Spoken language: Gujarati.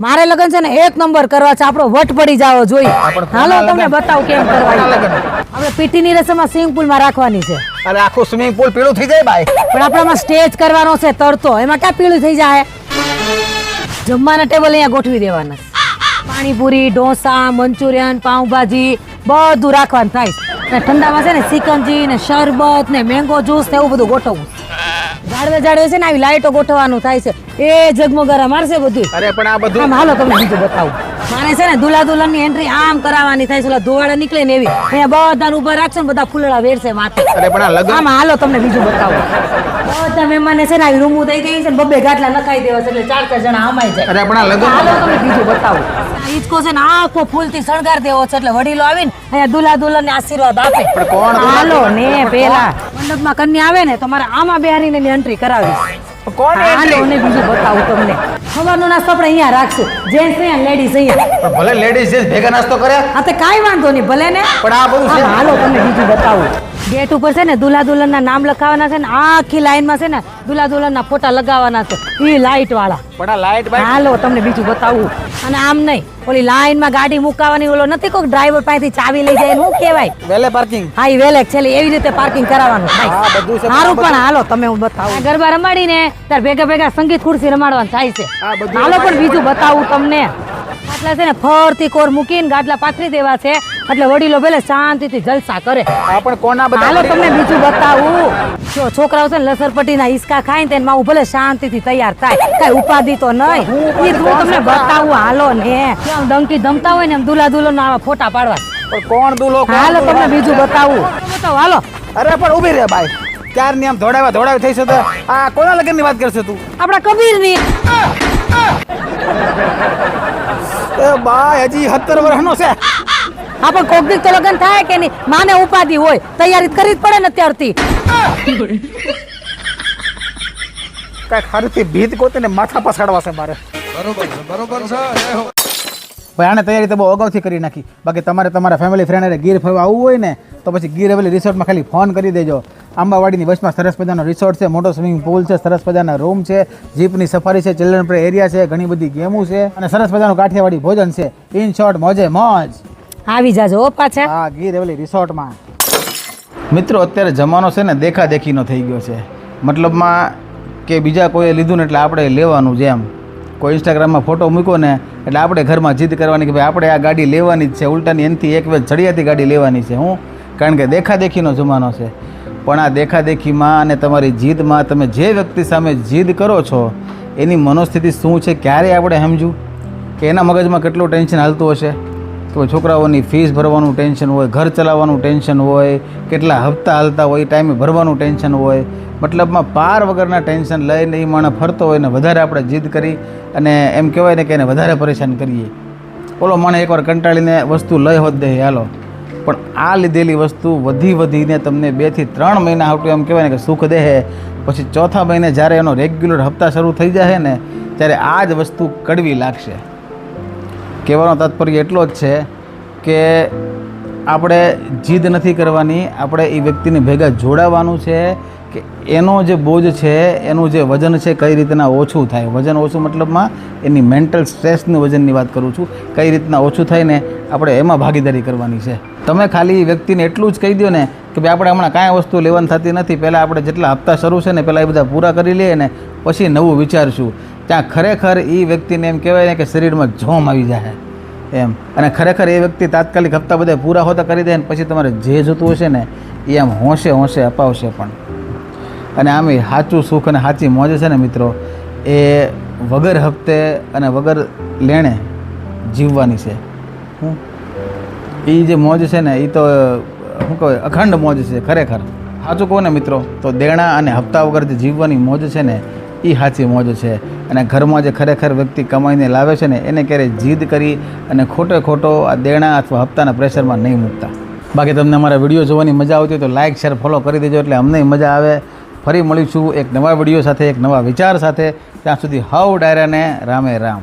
મારે લગન છે ને એક નંબર કરવા છે. આપણો વટ પડી જાવો જોઈએ હાલો તમને બતાવું કેમ કરવાની. લગન? પીટી ની રસમમાં સ્વિમિંગ પુલમાં રાખવાની છે. અરે આખું સ્વિમિંગ પુલ પીળું થઈ જાય ભાઈ. પણ આપણામાં સ્ટેજ કરવાનો છે તરતો એમાં ક્યાં પીળું થઈ જાય? જમવાના ટેબલ અહીંયા ગોઠવી દેવાના પાણીપુરી ઢોસા મંચુરિયન પાઉંભાજી બધું રાખવાનું થાય ને ઠંડામાં છે ને સિકંજી ને શરબત ને મેંગો જ્યુસ ને એવું બધું ગોઠવવું જાડવે જાડવે છે ને આવી લાઈટો ગોઠવવાનું થાય છે. એ જગમગારા મારશે બધું અરે પણ આ બધું હાલો તમને બીજું બતાવું. મારે છે ને દુલા દુલનની એન્ટ્રી આમ કરાવવાની થાય ઓલા ધોવાડા નીકળે ને એવી. અહીંયા ઊભા રાખશે ને બધા ફૂલડા વેરશે માથે. અરે પણ આ લગન આમ હાલો તમને બીજું બતાવો. બધા મહેમાને છે ને આવી રૂમું થઈ ગઈ છે ને બબ્બે ગાટલા નખાઈ દેવા છે એટલે ચાર ચાર જણા આમાઈ જાય. અરે પણ આ લગન હાલો તમને બીજું બતાવો. ઈચકો છે ને આખો ફૂલથી શણગાર દેવો છે એટલે વડીલો આવીને અહીંયા દુલા દુલ્હન ને આશીર્વાદ આપે. પણ કોણ? હાલો ને પેલા. મંડપમાં કન્યા આવે ને તમારે આમાં બેહારીને એની એન્ટ્રી કરાવી કોણ હાલો ને બીજું બતાવું તમને. સવારનો નાસ્તો આપણે અહીંયા રાખશું. જેન્ટ્સ અહીંયા લેડીઝ અહીંયા. પણ ભલે લેડીઝ ભેગા નાસ્તો કરે આ તો કાંઈ વાંધો નહીં ભલે ને. પણ આ બધું હાલો તમને બીજું બતાવું. ગેટ ઉપર છે ને દુલ્હા દુલ્હનના નામ લખાવાના છે ને આખી લાઈનમાં છે ને દુલ્હા દુલ્હનના ફોટા લગાવવાના છે. એ લાઈટ વાળા પણ આ લાઈટ ભાઈ હાલો તમને બીજું બતાવું. અને આમ નહીં ઓલી લાઈનમાં ગાડી મુકાવાની ઓલો નથી કોઈ ડ્રાઈવર પાસેથી ચાવી લઈ જાય શું કહેવાય? Valet parking. હા ઈ વેલે છે એવી રીતે પાર્કિંગ કરાવવાનું. થાય સારું પણ હાલો તમે હું બતાવું. આ ગરબા રમાડીને તાર ભેગા ભેગા સંગીત ખુરશી રમાડવાનું થાય છે. હાલો પણ બીજું બતાવું તમને. આટલા છે ને ફરતી કોર મૂકીને ગાટલા પાથરી દેવા છે. એટલે વડીલો પેલે શાંતિથી જલસા કરે. પણ કોના હાલો બધા તમને બીજું બતાવું. જો છોકરાઓ છે ને લસરપટ્ટીના હિસકા ખાય ને તેને માવું ભલે શાંતિથી તૈયાર થાય. કઈ ઉપાધિ તો નહીં. એ હું તમને બતાવું હાલો ને. ડંકી ધમતા હોય ને એમ દુલ્હા દુલ્હન આવા ફોટા પાડવા. કોણ દુલો હાલો તમને બીજું બતાવું. બતાવો હાલો. અરે પણ ઊભી રે ભાઈ ક્યારની આમ ધોડાવા ધોડાવી થઈ છે તો? આ કોના લગનની વાત કરશે તું? આપણા કબીરની. એ બાય હજી સત્તર વર્ષનો છે. આપણે કોક દીક તો લગન થાય કે નહીં? માને ઉપાધિ હોય. તૈયારી કરી જ પડે ને અત્યારથી. કાંઈક હારુંથી ભીત ગોતીને માથા પછાડવા છે મારે. બરોબર છે બરોબર છે ભાઈ આને તૈયારી તો બહુ અગાઉથી કરી નાખી. બાકી તમારે તમારા ફેમિલી ફ્રેન્ડ ગીર ફરવા આવવું હોય ને તો પછી ગીર હવેલી રિસોર્ટમાં ખાલી ફોન કરી દેજો. આંબાવાડીની બસમાં સરસ મજાનો રિસોર્ટ છે મોટો સ્વિમિંગ પૂલ છે સરસ મજાના રૂમ છે જીપની સફારી છે ચિલ્ડ્રન પ્લે એરિયા છે ઘણી બધી ગેમો છે અને સરસ મજાનું કાઠિયાવાડી ભોજન છે. ઇન શોર્ટ મોજે મોજ. આવી જાજો પાછા. હા, ગીર હવેલી રિસોર્ટમાં. મિત્રો, અત્યારે જમાનો છે ને દેખા દેખીનો થઈ ગયો છે. મતલબમાં કે બીજા કોઈએ લીધું ને એટલે આપણે લેવાનું જેમ કોઈ ઇન્સ્ટાગ્રામમાં ફોટો મૂક્યો ને, એટલે આપણે ઘરમાં જીદ કરવાની કે ભાઈ, આપણે આ ગાડી લેવાની જ છે. ઉલટાની એનથી એક વેચ ચડિયાતી ગાડી લેવાની છે. હું? કારણ કે દેખાદેખીનો જમાનો છે. પણ આ દેખાદેખીમાં અને તમારી જીદમાં તમે જે વ્યક્તિ સામે જીદ કરો છો, એની મનોસ્થિતિ શું છે, ક્યારે આપણે સમજું કે એના મગજમાં કેટલું ટેન્શન હાલતું હશે? તો છોકરાઓની ફીસ ભરવાનું ટેન્શન હોય, ઘર ચલાવવાનું ટેન્શન હોય, કેટલા હપ્તા હાલતા હોય ટાઈમે ભરવાનું ટેન્શન હોય. મતલબમાં પાર વગરના ટેન્શન લઈને એ માણસ ફરતો હોય ને વધારે આપણે જીદ કરી અને એમ કહેવાય ને કે એને વધારે પરેશાન કરીએ. ઓલો માણસ એકવાર કંટાળીને વસ્તુ લઈ હોત દે, હાલો. પણ આ લીધેલી વસ્તુ વધી વધીને તમને બેથી ત્રણ મહિના આવતું એમ કહેવાય ને કે સુખ દે પછી ચોથા મહિને જ્યારે એનો રેગ્યુલર હપ્તા શરૂ થઈ જાય ને, ત્યારે આ જ વસ્તુ કડવી લાગશે. કહેવાનો તાત્પર્ય એટલો જ છે કે આપણે જીદ નથી કરવાની, આપણે એ વ્યક્તિને ભેગા જોડાવાનું છે કે એનો જે બોજ છે, એનું જે વજન છે કઈ રીતના ઓછું થાય. વજન ઓછું મતલબમાં એની મેન્ટલ સ્ટ્રેસનું વજનની વાત કરું છું. કઈ રીતના ઓછું થાય ને આપણે એમાં ભાગીદારી કરવાની છે. તમે ખાલી વ્યક્તિને એટલું જ કહી દો ને કે ભાઈ આપણે હમણાં કાંઈ વસ્તુ લેવાની થતી નથી, પહેલાં આપણે જેટલા હપ્તા શરૂ છે ને, પહેલાં એ બધા પૂરા કરી લઈએ ને, પછી નવું વિચારશું. ત્યાં ખરેખર એ વ્યક્તિને એમ કહેવાય ને કે શરીરમાં જોમ આવી જાય એમ. અને ખરેખર એ વ્યક્તિ તાત્કાલિક હપ્તા બધા પૂરા હોતા કરી દે ને પછી તમારે જે જોતું હશે ને એ આમ હોંશે હોંશે અપાવશે પણ. અને આમ સાચું સુખ અને સાચી મોજ છે ને મિત્રો, એ વગર હપ્તે અને વગર લેણે જીવવાની છે. હું એ જે મોજ છે ને એ તો, શું કહેવાય, અખંડ મોજ છે ખરેખર. સાચું કહું ને મિત્રો, તો દેણા અને હપ્તા વગર જે જીવવાની મોજ છે ને એ સાચી મોજ છે. અને ઘરમાં જે ખરેખર વ્યક્તિ કમાઈને લાવે છે ને, એને ક્યારેય જીદ કરી અને ખોટે ખોટો આ દેણા અથવા હપ્તાના પ્રેશરમાં નહીં મૂકતા. બાકી તમને અમારા વીડિયો જોવાની મજા આવતી તો લાઇક શેર ફોલો કરી દેજો એટલે અમને મજા આવે. ફરી મળીશું એક નવા વીડિયો સાથે, એક નવા વિચાર સાથે. ત્યાં સુધી હવ ડાયરાને રામે રામ.